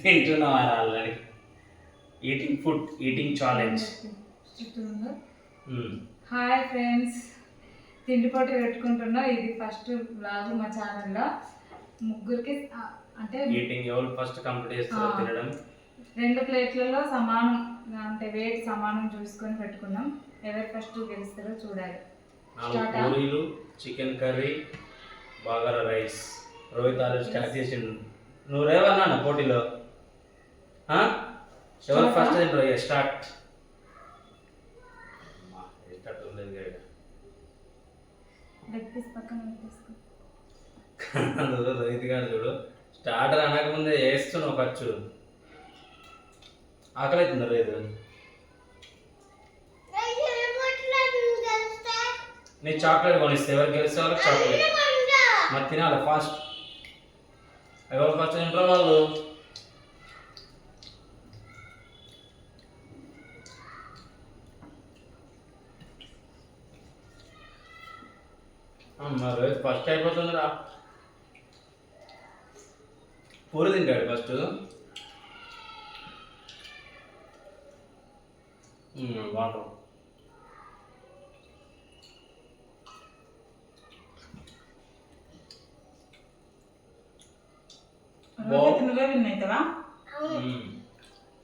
తింటున్నాం already eating food eating challenge hi friends తిండి పోటీ పెట్టుకుంటున్నా. ఇది ఫస్ట్ బ్లాగ్ మా ఛానల్లో ముగ్గురికి అంటే ఈటింగ్ ఎవరు ఫస్ట్ కంప్లీట్ చేస్తారో. తినడం. రెండు ప్లేట్లలో సమానం అంటే వెయిట్ సమానం చూసుకొని పెట్టుకున్నాం. ఎవరు ఫస్ట్ గెలుస్తారో చూడాలి. Chicken curry bagara rice? Rohit already start చేసిండు. నువ్వు రేవన్నా పోటీలో? ఆ? ఎవరు? ఫస్ట్ తింటారు స్టార్ట్ స్టార్ట్ ఉండేది కదా. అందులో రోహిత్ గారు చూడు స్టార్టర్ అనకముందే వేస్తున్నావు ఖర్చు. ఆకలి అవుతుంది రోహిత్ నీ చాక్లెట్ కొనిస్తే ఎవరు గెలిస్తే వాళ్ళకి చాక్లెట్ మరి తినాలి ఫాస్ట్ ఎవరు ఫస్ట్ తింటారో వాళ్ళు. మరి ఫస్ట్ అయిపోతుంది రా పూరి తింటాడు ఫస్ట్. వాటర్. రోహిత్ నువ్వే విన్ అవుతావా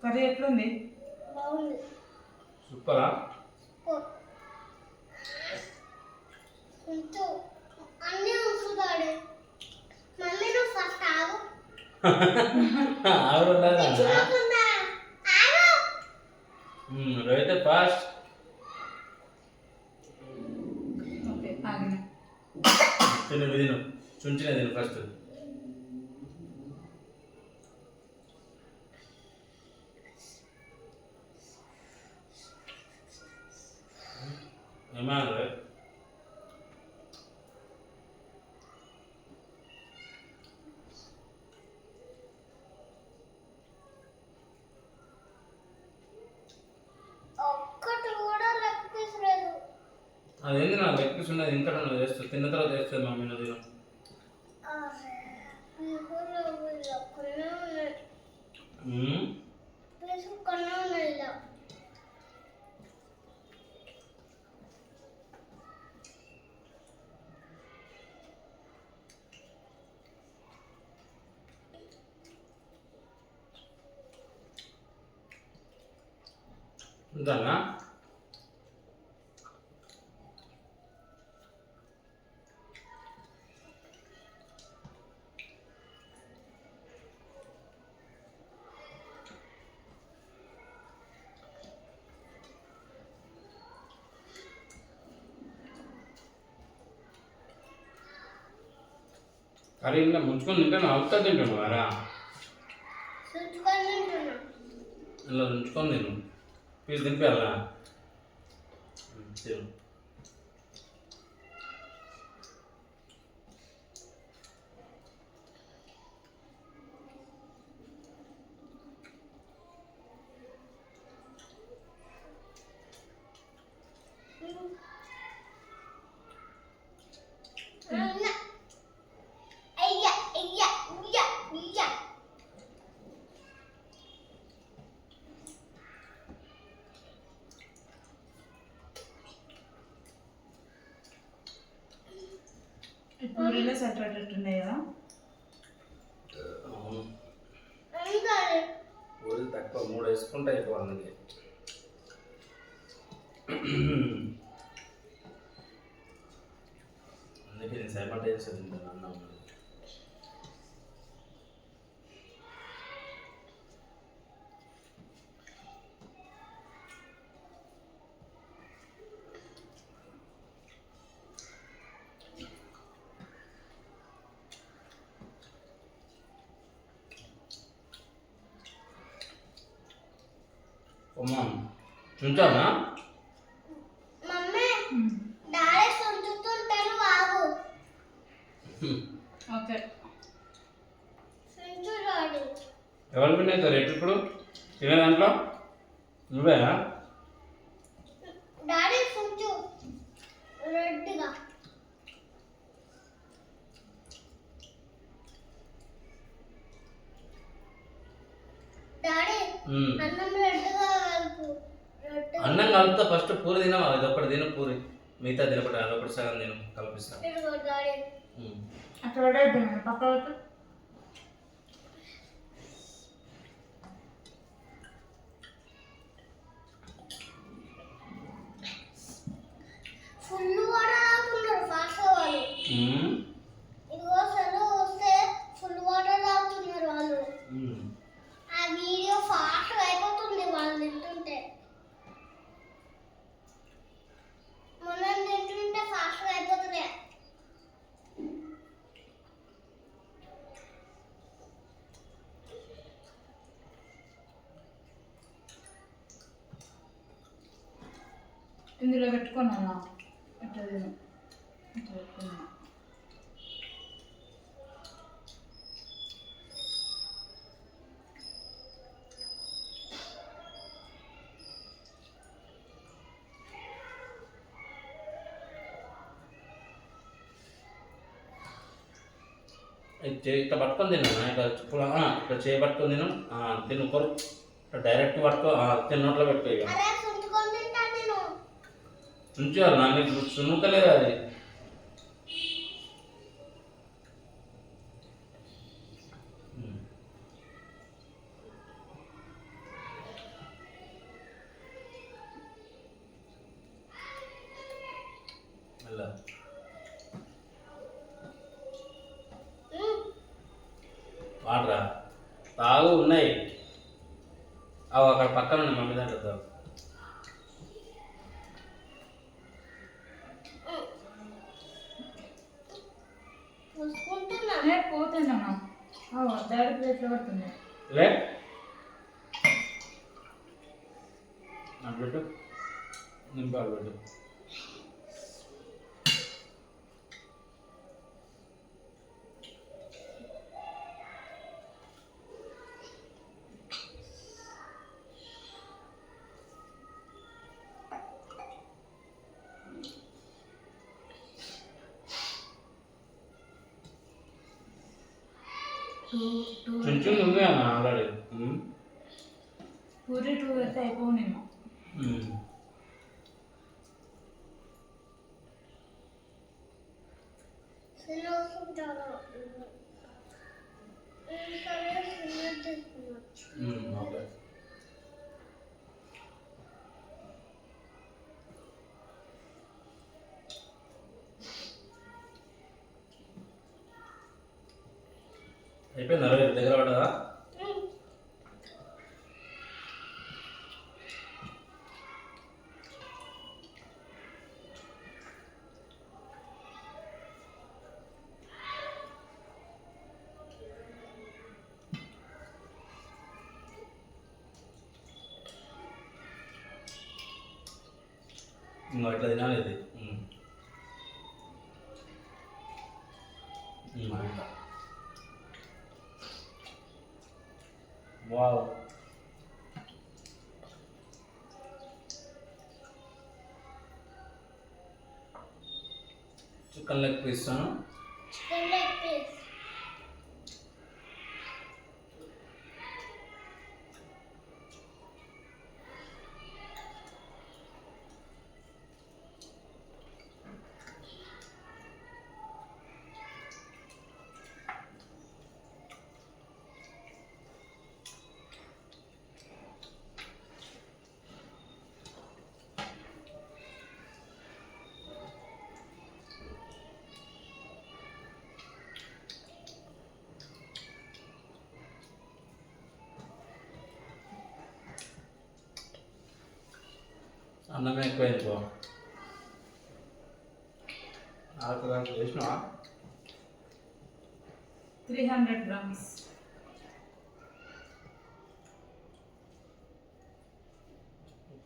కర్రీ ఎట్లుంది? సూపరా? అన్నీ ఉంచుతాడు మమ్మీ నువ్వు ఫస్ట్ ఆగు. రోహిత్ తిను తిను. చుంచిన తిను ఫస్ట్ తీసలేదు అదేంటి నాకు ఎక్కువ ఉన్నది ఇంకా నువ్వు చేస్తావు తిన్న తర్వాత చేస్తుంది మమ్మీ తిను కొన్నే ఉన్నాయి మ్మ్. ప్లేస్ కొన్నే ఉన్నాయి ఇలా ఉందన్నా కర్రీ ఇంకా ముంచుకొని తింటాను అవుతా తింటాను వారా? ఇలా ఉంచుకొని తిను. పీస్ తినిపించాలా పూరీలో సపరేట్ ఉన్నాయి కదా అవును ఇంకా ఊరి తక్కువ మూడు వేసుకుంటే అయిపోయింది కుమాన్ ఉంచానా ఎవరు విన్ అవుతారు ఎట్టు ఇప్పుడు? ఇవే దాంట్లో? నువ్వేనా? డాడీ అన్నం అన్నం కలుపుతా ఫస్ట్ పూరి తినవా ఇది ఒకటి తిను పూరి. మిగతా తినపడి అదొకటి సగం తిను కల్పిస్తా ఇదిగో డాడీ ఉమ్. అక్కడ పడేద్దాం పక్క పెట్టు ఫుల్ వాటర్ తాగుతున్నారు ఫాస్ట్ వాళ్ళు ఉమ్. ఇదిగో సెలవు వస్తే ఫుల్ వాటర్ తాగుతున్నారు వాళ్ళు ఉమ్. ఆ వీడియో ఫాస్ట్ అయిపోతుంది వాళ్ళు తింటుంటే మనం తింటుంటే ఫాస్ట్ అయిపోతుంది ఇందులో పెట్టుకున్నాను ఇట్లా ఇట్లా పట్టుకొని తిను. ఇట్లా ఇప్పుడు ఆ, ఇట్లా చేయి పట్టుకొని తిను. ఆ, తిను. కొరు. డైరెక్ట్ పట్టుకో. ఆ, తిన్న నోట్లో పెట్టుకో ఇక అరే సుంచుకొని తింటా నేను ఉంచాలి నా నీకు సున్నుతలేదు అది ఉమ్. వాడరా తాగు ఉన్నాయి అవి అక్కడ పక్కన ఉన్నాయి మమ్మీ దాంట్లో తాగు. അല്ലേ? അങ്ങോട്ട്. മുൻപാകോട്ട്. పూరి టూ అయితే అయిపోవు నేను ఓకే. ఇంకా ఇట్లా తినాలి ఇది వావ్. చికెన్ లెగ్ పీస్ అన్నమే ఎక్కువైంది పో ఆకు దాంట్లో వేసినావా త్రీ హండ్రెడ్ గ్రామ్స్.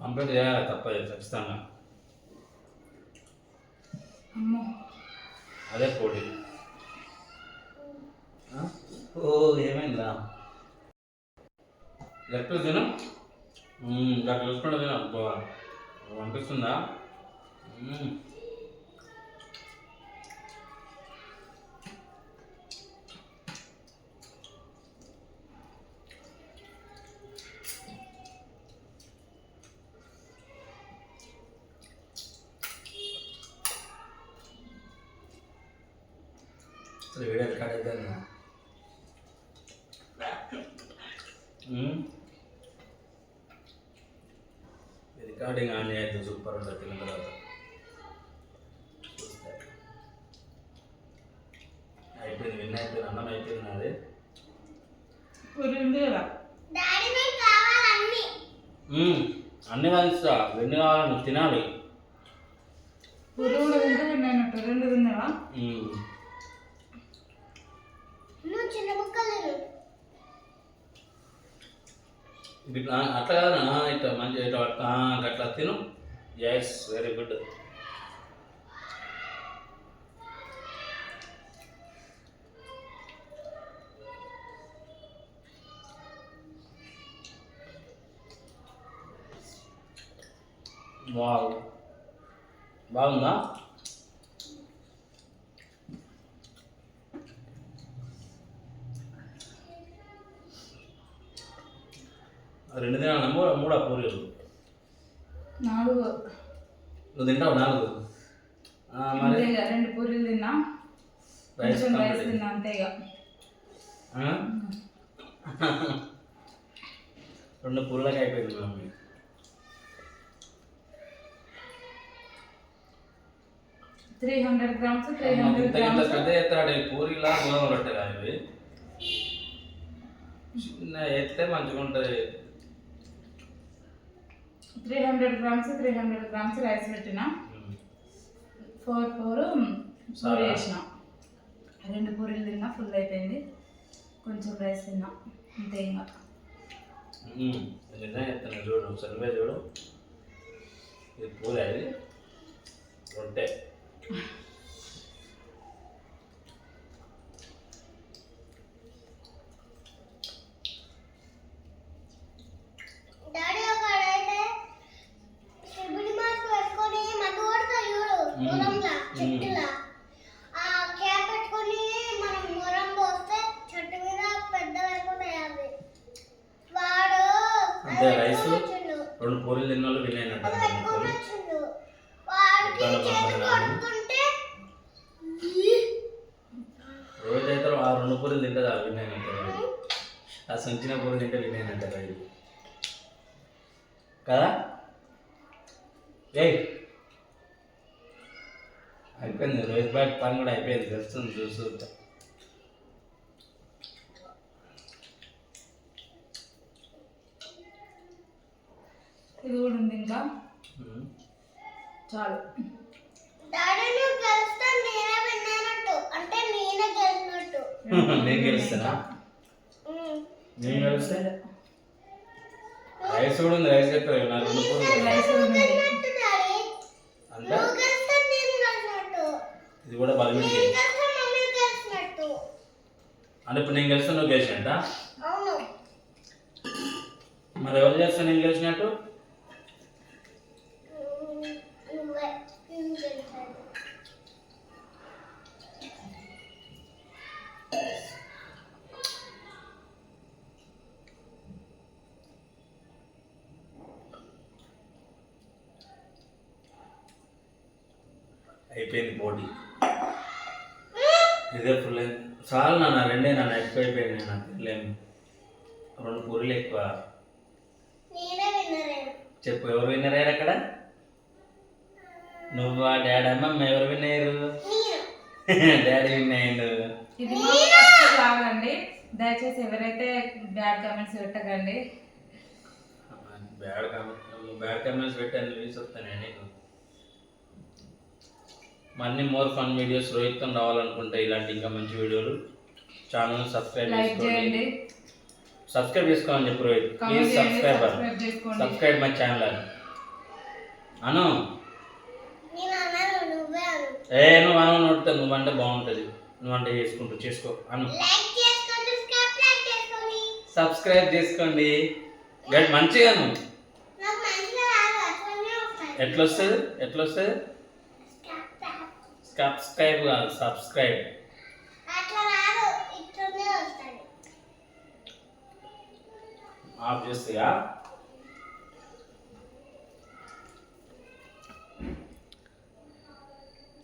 కంప్లీట్ చేయాలి తప్పదు ఖచ్చితంగా. అమ్మో. అదే పోటీ? ఓ ఏమైందా లెక్క తిను. తెలుసుకుంటే తిను అబ్బా అనిపిస్తుందా వేడి కాడేదన్నా ఉంటుంది తిన్న తర్వాత. అయిపోయింది విన్ అయిపోయింది అన్నం అయిపోయింది మ్మ్. అన్ని. పంచుతా ఎన్ని కావాలి నువ్వు తినాలి. రెండు తిన్నావా చిన్న ముక్కలు అట్లా కదా ఇట్లా మంచిగా ఇట్లా అట్లా తిను. ఎస్ వెరీ గుడ్ వావ్ బాగుందా రెండు దినాలు మూడు మూడా పూరీలు నాలుగు నువ్వు తింటావు? నాలుగు. ఆ, మరి? అంతేగా రెండు పూరీలు తిన్నా. రైస్ కొంచెం రైస్ కంప్లీట్. తిన్నా అంతేగా ఆ? రెండు పూలకి అయిపోయింది mummy three hundred grams three ఇంత హండ్రెడ్ ఇంత గ్రామ్స్. పెద్ద ఎత్తాడు ఈ పూరీలా గోధుమ రొట్టెలా ఇవి? చిన్న ఎత్తే మంచిగా ఉంటుంది three hundred grams three hundred grams rice పెట్టిన. Four four puri. వేసిన రెండు పూరీలు తిన్నా ఫుల్ అయిపోయింది. కొంచెం రైస్ తిన్నా అంతే ఇంకా. చూడు ఒకసారి చూడు. ఇది పూరి రొట్టె డాడీ ఒకడైతే శివుడి మాస్క్ పెట్టుకొని మందు కొడతాడు చూడు మ్మ్. దూరంగా మ్మ్. చెట్టులా ఆ క్యాప్ పెట్టుకొని మనం మొరం పోస్తే చెట్టు మీద పెద్ద అయిపోతాయి అవి వాడు అది అంతే రైస్ పెట్టుకొని వచ్చిండు. రెండు పూరీలు తిన్న వాళ్ళు వినేనట్టు అది పెట్టుకొని వచ్చిండు వాడికి ఎక్కడ చేతి పంపలేదు. కొడుతుంటే రోజు అయితే ఆ రెండు పూరీలు తింటే చాలు వినేనంటారు ఆ సంచిన పూరి తింటే వినేనంటారు అది కదా? ఏయ్! అయిపోయింది రోహిత్ బ్యాట్ పని కూడా అయిపోయింది తెలుస్తుంది చూస్తూ ఇది కూడా ఉంది ఇంకా? చాలు. నేనే విన్నైనట్టు అంటే నేనే గెలిచినట్టు. నేను గెలుస్తానా? మ్మ్. నేను గెలిస్తే రైస్ కూడా ఉంది రైస్ రెండు నేను గెలిచినట్టు ఇది కూడా బలమిటి అంటే ఇప్పుడు నేను గెలిస్తే నువ్వు గెలిచినట్ట మరి ఎవరు చేస్తే నేను గెలిచినట్టు మ్మ్. నువ్వే నేను గెలిచాను అయిపోయింది పోటీ ఇదే ఫుల్ చాలు నాన్న రెండే నాన్న ఎక్కువ అయిపోయింది నాకు తినలేము రెండు పూరీలు ఎక్కువ. నేనే చెప్పు ఎవరు విన్నర్ అయ్యారు అక్కడ? నువ్వు ఆ డాడీ అమ్మ ఎవరు విన్ అయ్యారు నేను? డాడీ విన్ అయ్యిండు ఇది అండి దయచేసి ఎవరైతే బ్యాడ్ కామెంట్స్ పెట్టకండి. బ్యాడ్ కామెంట్ బ్యాడ్ కామెంట్స్ పెట్టాను వ్యూస్ వస్తాను నీకు. మళ్ళీ మోర్ ఫన్ వీడియోస్ రోహిత్తో రావాలనుకుంటే ఇలాంటి ఇంకా మంచి వీడియోలు. ఛానల్ సబ్స్క్రైబ్ చేసుకోండి. సబ్స్క్రైబ్ చేసుకోమని చెప్పు Rohit. Please subscriber subscribe my channel అని. అను. నేను అన్నాను నువ్వే అను. ఏ నువ్వు అను నోడితే నువ్వంటే బాగుంటుంది. నువ్వంటే చేసుకుంటూ చేసుకో. అను. లైక్ చేసుకోండి సబ్స్క్రైబ్ చేసుకోండి. సబ్స్క్రైబ్ చేసుకోండి. గట్ మంచిగా నువ్వు నాకు మంచిగా సబ్స్క్రైబ్ కాదు సబ్స్క్రైబ్ ఆఫ్ చేస్తాయా